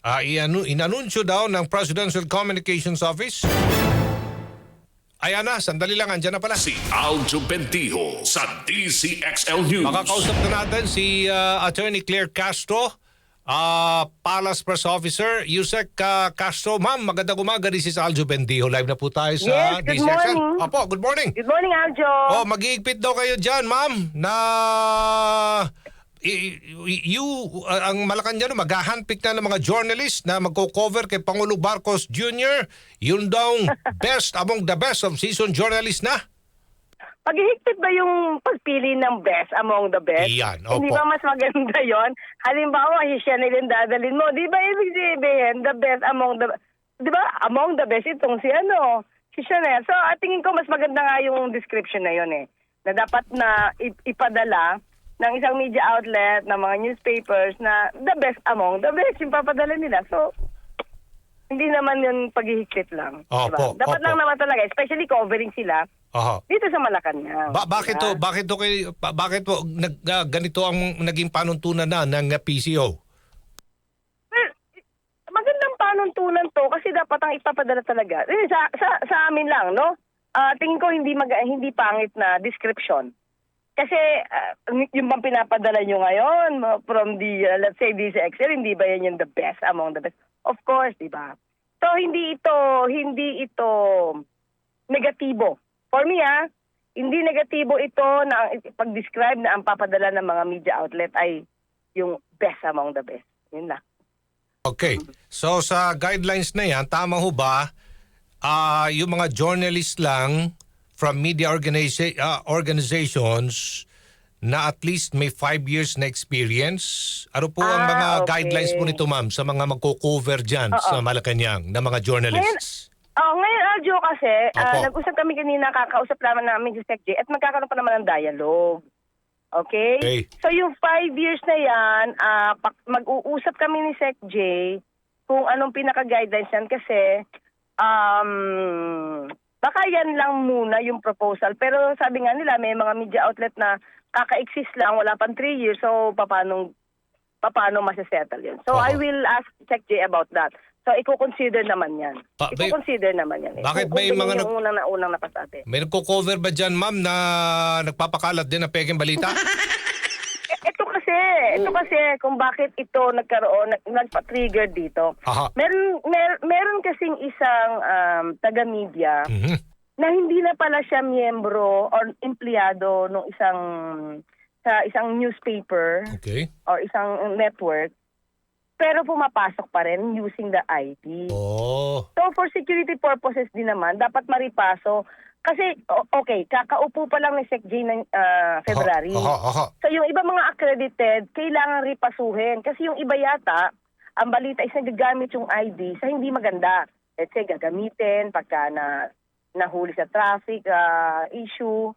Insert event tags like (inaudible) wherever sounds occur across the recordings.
Ah, ianu- inanunsyo daw ng Presidential Communications Office. Ayan na, sandali lang, andyan na pala. Si Aljo Bentijo sa DCXL News. Makakausap na natin si ah, Attorney Claire Castro, ah, Palace Press Officer, Yusek ah, Castro. Ma'am, magandang umaga. This is Aljo Bendijo. Live na po tayo sa Yes, good DCXL. morning. Opo, good morning. Good morning, Aljo. Oh, mag-iigpit daw kayo dyan, ma'am, na you, uh, ang Malacanang mag-handpick na ng mga journalist na magko-cover kay Pangulo Marcos Jr. Yun daw (laughs) best among the best of season journalist na. Paghihigpit ba yung pagpili ng best among the best? Iyan, Hindi opo. ba mas maganda yon? Halimbawa, siya na rin dadalhin mo. Di ba ibig sabihin, the best among the... Di ba, among the best itong si ano, si Chanel. So, at tingin ko mas maganda nga yung description na yon eh. Na dapat na ip- ipadala ng isang media outlet, ng mga newspapers na the best among the best yung papadala nila. So, hindi naman yun paghihigpit lang. Opo, diba? Dapat opo. lang naman talaga, especially covering sila Aha. dito sa Malacanang. Ba- bakit diba? to bakit to kay ba- bakit po nag, ah, ganito ang naging panuntunan na ng PCO? Well, magandang panuntunan to kasi dapat ang ipapadala talaga. Eh, sa, sa, sa amin lang, no? Ah, tingin ko hindi mag, hindi pangit na description. Kasi ah, yung bang pinapadala nyo ngayon from the, uh, let's say, DCXL, hindi ba yan yung the best among the best? Of course, di ba? So, hindi ito, hindi ito negatibo. For me, ah, hindi negatibo ito na ang- pag-describe na ang papadala ng mga media outlet ay yung best among the best. Yun lang. Okay. So sa guidelines na yan, tama ho ba ah yung mga journalist lang from media organiza- ah, organizations na at least may five years na experience? Ano po ang Ah, mga okay. guidelines po nito ma'am sa mga magko-cover dyan Oo. sa Malacanang na mga journalists? Oh, ngayon, Aljo, kasi, ah, Opo. nag-usap kami kanina, kakausap naman namin si Sec J at magkakaroon pa naman ng dialogue. Okay? Okay. So, yung five years na yan, pak- mag-uusap kami ni Sec J kung anong pinaka-guidelines yan kasi um, baka yan lang muna yung proposal. Pero sabi nga nila, may mga media outlet na kaka-exist lang, wala pang three years, so paano, paano masisettle yun? So, Oho. I will ask Sec J about that. So, i-consider naman yan. Pa- i-consider naman yan. Eh. Bakit may kung mga nag- yung unang na unang napasate. May nagko-cover ba dyan ma'am na nagpapakalat din ng peking balita? (laughs) Kasi, ito kasi kung bakit ito nagkaroon, nag, nagpa-trigger dito. Aha. Meron, mer, meron kasing isang um, taga-media Mhm. na hindi na pala siya miyembro or empleyado ng isang sa isang newspaper Okay. or isang network pero pumapasok pa rin using the ID. Oh. So for security purposes din naman, dapat maripaso. Kasi, o- okay, kakaupo pa lang ni Sec J ng ah, February. Aha, aha. So yung iba mga accredited, kailangan ripasuhin. Kasi yung iba yata, ang balita is nagagamit yung ID sa hindi maganda. Let's say, gagamitin pagka na, nahuli sa traffic ah, issue.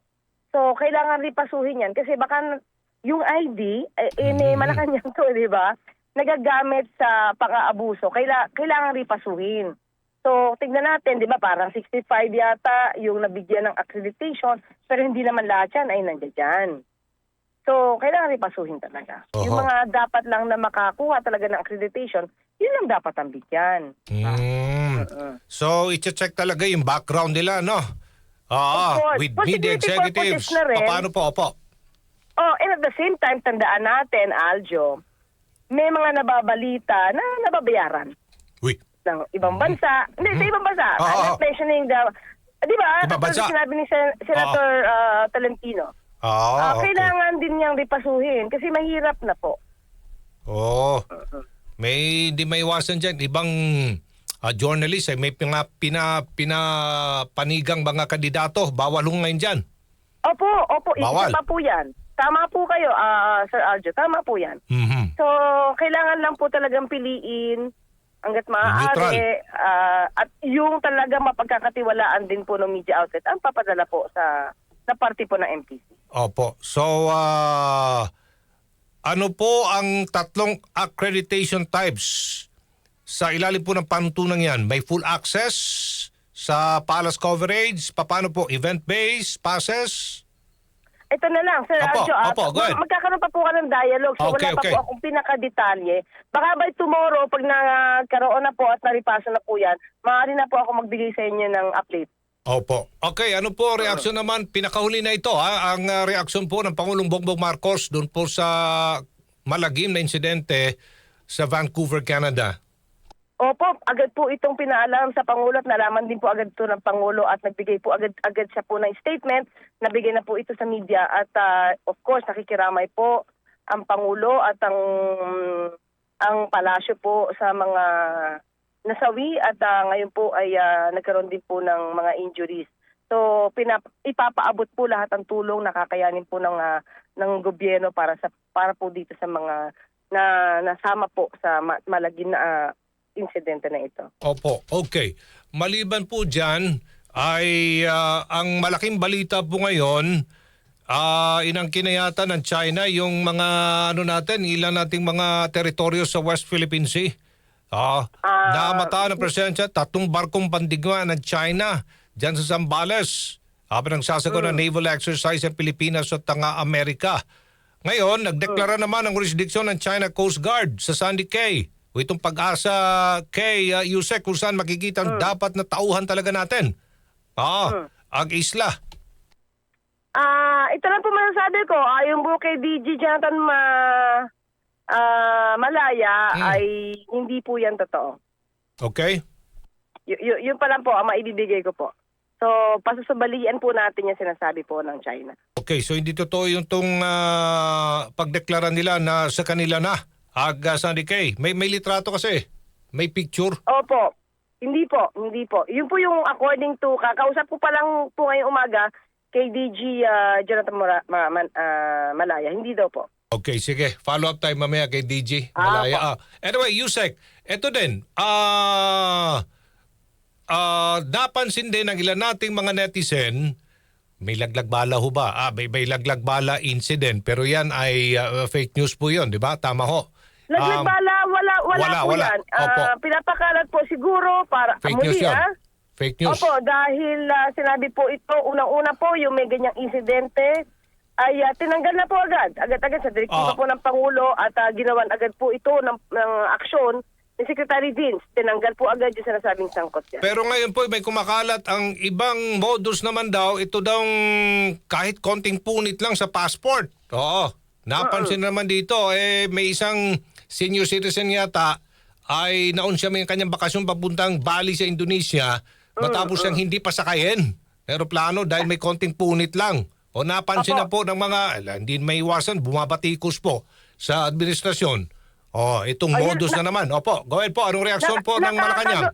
So, kailangan ripasuhin yan. Kasi baka yung ID, eh, eh may Mm. Malacanang to, di ba? Nagagamit sa pang-aabuso. Kaila, kailangan ripasuhin. So, tignan natin, di ba, parang 65 yata yung nabigyan ng accreditation, pero hindi naman lahat yan ay nandiyan. So, kailangan ripasuhin talaga. Yung Oho. mga dapat lang na makakuha talaga ng accreditation, yun lang dapat ang bigyan. Mm. Uh-uh. So, i-check talaga yung background nila, no? Ah, course. with For media security executives. purposes na rin. Pa- Paano po? Opo. Oh, and at the same time, tandaan natin, Aljo, may mga nababalita na nababayaran Uy. Ng ibang bansa. Hindi, sa ibang bansa. Oo, I'm oo. not mentioning the... Di ba? Ibang bansa. Katulad Sinabi ni Sen- Senator ah, Tolentino. Ah, Ah, okay. Kailangan din niyang ripasuhin kasi mahirap na po. Oh. May di may iwasan dyan. Ibang ah, journalist ay may pina, pina, pinapanigang mga kandidato. Bawal ho ngayon dyan. Opo, opo, Bawal. isa pa po yan. Tama po kayo, ah, Sir Aljo, tama po yan. Mhm. So, kailangan lang po talagang piliin hanggat maaari ah, at yung talaga mapagkakatiwalaan din po ng media outlet ang papadala po sa na party po ng MPC. Opo. So, ah, ano po ang tatlong accreditation types sa ilalim po ng panuntunan yan? May full access sa palace coverage? Paano po? Event-based? Passes? Ito na lang, Sir Opo, Aljo. ah, opo, go ahead. magkakaroon pa po ka ng dialogue. So Okay, wala pa okay. po akong pinakadetalye. Baka by tomorrow, pag nagkaroon na po at naripasa na po yan, maaari na po ako magbigay sa inyo ng update. Opo. Okay, ano po reaksyon naman? Pinakahuli na ito, ha? ang uh, reaksyon po ng Pangulong Bongbong Marcos doon po sa malagim na insidente sa Vancouver, Canada. Opo, agad po itong pinaalam sa Pangulo at nalaman din po agad ito ng Pangulo at nagbigay po agad, agad siya po ng statement. Nabigay na po ito sa media at ah, of course nakikiramay po ang Pangulo at ang ang palasyo po sa mga nasawi at ah, ngayon po ay ah, nagkaroon din po ng mga injuries. So pinap- ipapaabot po lahat ng tulong na kakayanin po ng ah, ng gobyerno para sa para po dito sa mga na nasama po sa ma- malagim na ah, insidente na ito. Opo, okay. Maliban po dyan, ay ah, ang malaking balita po ngayon, ah inangkinayata ng China yung mga ano natin, ilan nating mga teritoryo sa West Philippine Sea. Ah, Ah, naamata ng presensya tatlong barkong pandigma ng China dyan sa Zambales. Habang nagsasagot ng naval exercise ang Pilipinas at tanga Amerika. Ngayon, nagdeklara naman ang jurisdiction ng China Coast Guard sa Sandy Cay. O itong pag-asa kay uh, Yusek kung saan makikita ang dapat na tauhan talaga natin. Ah, ang isla. Ah, ito lang po masasabi ko, ayon po kay DG Jonathan Ma, ah, Malaya Hmm. ay hindi po yan totoo. Okay? Y- y- yun pa lang po ang maibibigay ko po. So, pasusubalian po natin yung sinasabi po ng China. Okay, so hindi totoo yung tong ah, pagdeklara nila na sa kanila na aga Sandy Cay. May, may litrato kasi. May picture. Opo. Hindi po, hindi po. Yun po yung according to, kakausap ko pa lang po ngayong umaga kay DG ah, Jonathan Mora, Ma- Man- ah, Malaya. Hindi daw po. Okay, sige. Follow up tayo mamaya kay DJ Ah, Malaya. Ah, anyway, Yusek, eto din. Ah, ah, napansin din ng ilan nating mga netizen, may laglag bala ho ba? Ah, may, may laglag bala incident. Pero yan ay ah, fake news po yun, di ba? Tama ho. Um, Nagbala, wala, wala, wala, po wala. yan. Ah, Opo. pinapakalat po siguro para, fake muli news yun. ah. Fake news. Opo, dahil ah, sinabi po ito, unang-una po, yung may ganyang insidente, ay ah, tinanggal na po agad. Agad-agad sa direktiba Ah. po ng Pangulo at ah, ginawan agad po ito ng, ng aksyon ni Secretary Vince. Tinanggal po agad yung sinasabing sangkot niya. Pero ngayon po may kumakalat ang ibang modus naman daw, ito daw kahit konting punit lang sa passport. Oo. Napansin naman dito, eh, may isang senior citizen yata ay naon siya may kanyang bakasyon papuntang Bali sa Indonesia matapos siyang hindi pa sakayin. Aeroplano dahil may konting punit lang. O napansin na po ng mga, ala, hindi may iwasan, bumabatikos po sa administrasyon. O, itong Ayun, modus na, naman. Opo, go ahead po. Anong reaksyon Na- po ng Malacanang?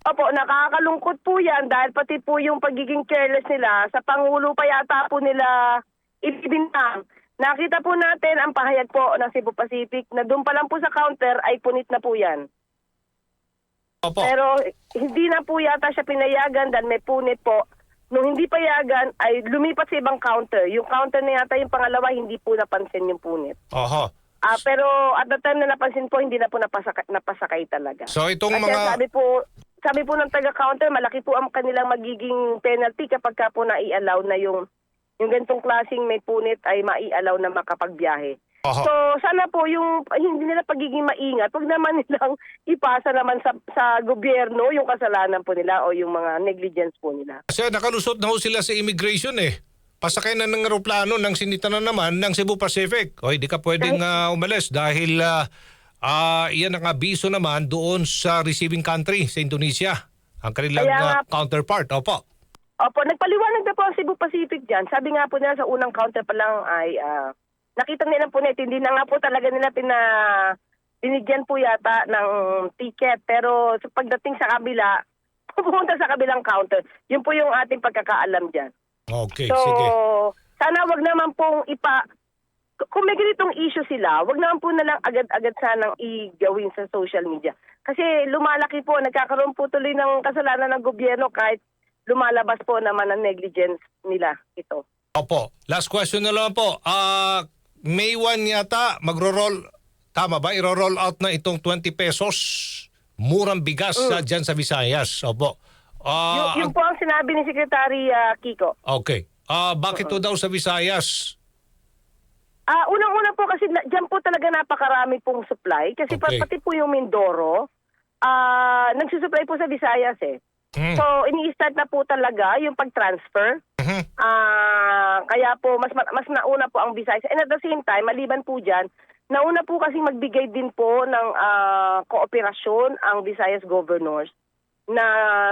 Opo, nakakalungkot po yan dahil pati po yung pagiging careless nila, sa Pangulo pa yata po nila ibibintang. Nakita po natin ang pahayag po ng Cebu Pacific na doon pa lang po sa counter ay punit na po yan. Opo. Pero hindi na po yata siya pinayagan dahil may punit po. Nung hindi payagan ay lumipat sa ibang counter. Yung counter na yata yung pangalawa hindi po napansin yung punit. Oho. Ah, pero at the time na napansin po hindi na po napasakay, napasakay talaga. So itong Kasi mga sabi po, sabi po ng taga-counter, malaki po ang kanilang magiging penalty kapag ka po nai-allow na yung yung ganitong klaseng may punit ay mai-allow na makapagbiyahe. Oho. So sana po yung hindi nila pagiging maingat, wag naman (laughs) nilang ipasa naman sa sa gobyerno yung kasalanan po nila o yung mga negligence po nila. Kasi nakalusot na ho sila sa immigration eh. Pasakay na ng aeroplano ng sinita na naman ng Cebu Pacific. O hindi ka pwedeng ah, umalis dahil ah, ah, iyan ang abiso naman doon sa receiving country sa Indonesia. Ang kanilang Kaya nga- counterpart. Opo. Opo, nagpaliwanag na po ang Cebu Pacific dyan. Sabi nga po nila sa unang counter pa lang ay ah, nakita nila po net, hindi na nga po talaga nila pina binigyan po yata ng ticket. Pero sa pagdating sa kabila, (laughs) pupunta sa kabilang counter. Yun po yung ating pagkakaalam dyan. Okay, so, sige. sana wag naman pong ipa... Kung may ganitong issue sila, wag naman po na lang agad-agad sanang igawin sa social media. Kasi lumalaki po, nagkakaroon po tuloy ng kasalanan ng gobyerno kahit lumalabas po naman ang negligence nila ito. Opo. Last question na lang po. Ah, May 1 yata magro-roll tama ba? Iro-roll out na itong 20 pesos murang bigas sa dyan sa Visayas. Opo. Ah, Yung, yung po ang sinabi ni Secretary ah, Kiko. Okay. Ah, bakit to daw sa Visayas? Ah, unang-una po kasi na, diyan po talaga napakarami pong supply kasi pa- Okay. pati po yung Mindoro ah nagsusupply po sa Visayas eh. Hmm. So, ini-start na po talaga yung pag-transfer. Mhm. Ah, kaya po mas ma- mas nauna po ang Visayas. And at the same time, maliban po diyan, nauna po kasi magbigay din po ng ah, kooperasyon ang Visayas governors na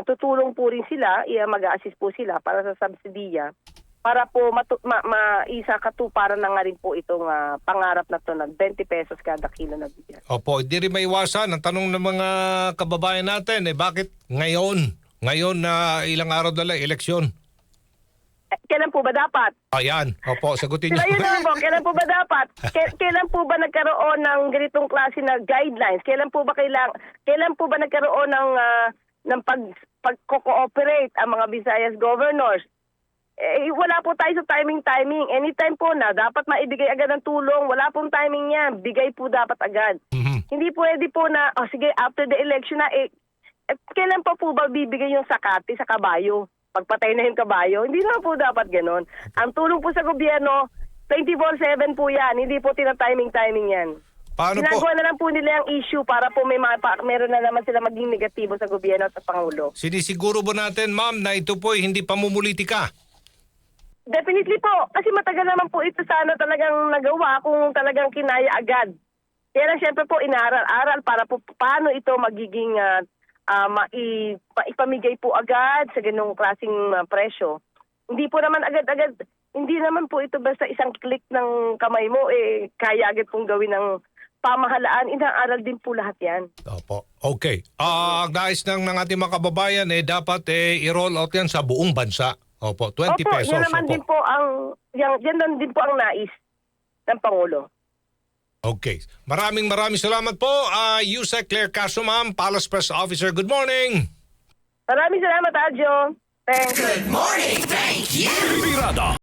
tutulong po rin sila, mag-assist po sila para sa subsidiya para po matu- ma- maisa katuparan na nga rin po itong ah, pangarap na to ng 20 pesos kada kilo na bigas. Opo, hindi rin maiwasan. Ang tanong ng mga kababayan natin, eh bakit ngayon? Ngayon na ilang araw na lang, eleksyon. Eh, kailan po ba dapat? Ayan, opo, sagutin Sila niyo. yun naman po, kailan po ba dapat? (laughs) Kailan po ba nagkaroon ng ganitong klase na guidelines? Kailan po ba kailang kailan po ba nagkaroon ng ah, ng pag pagko-cooperate ang mga Visayas governors? Eh, wala po tayo sa timing-timing. Anytime po na dapat maibigay agad ng tulong. Wala pong timing yan. Bigay po dapat agad. Mhm. Hindi pwede po na, oh, sige, after the election na, eh, eh, kailan pa po ba bibigay yung sakati sa kabayo? Pagpatay na yung kabayo? Hindi naman po dapat ganon. Ang tulong po sa gobyerno, 24-7 po yan. Hindi po tina-timing-timing yan. Paano po? Ginagawa na lang po nila yung issue para po may mga, meron na naman sila maging negatibo sa gobyerno at sa Pangulo. Sinisiguro ba natin, ma'am, na ito po hindi pamumulitika? Definitely po. Kasi matagal naman po ito sana talagang nagawa kung talagang kinaya agad. Kaya lang siyempre po inaral-aral para po paano ito magiging ah, ah, mai, maipamigay po agad sa ganung klaseng ah, presyo. Hindi po naman agad-agad, hindi naman po ito basta isang click ng kamay mo, eh kaya agad pong gawin ng pamahalaan. Inaaral din po lahat yan. Opo. Okay. Ah, ang nais ng, ng ating mga kababayan, eh, dapat eh, i-roll out yan sa buong bansa. Opo, 20 Opo, pesos. yan naman Opo. din po ang, yan, yan din po ang nais ng Pangulo. Okay. Maraming maraming salamat po. Uh, Yusek Claire Castro, ma'am, Palace Press Officer. Good morning. Maraming salamat, Adjo. Thanks. Birada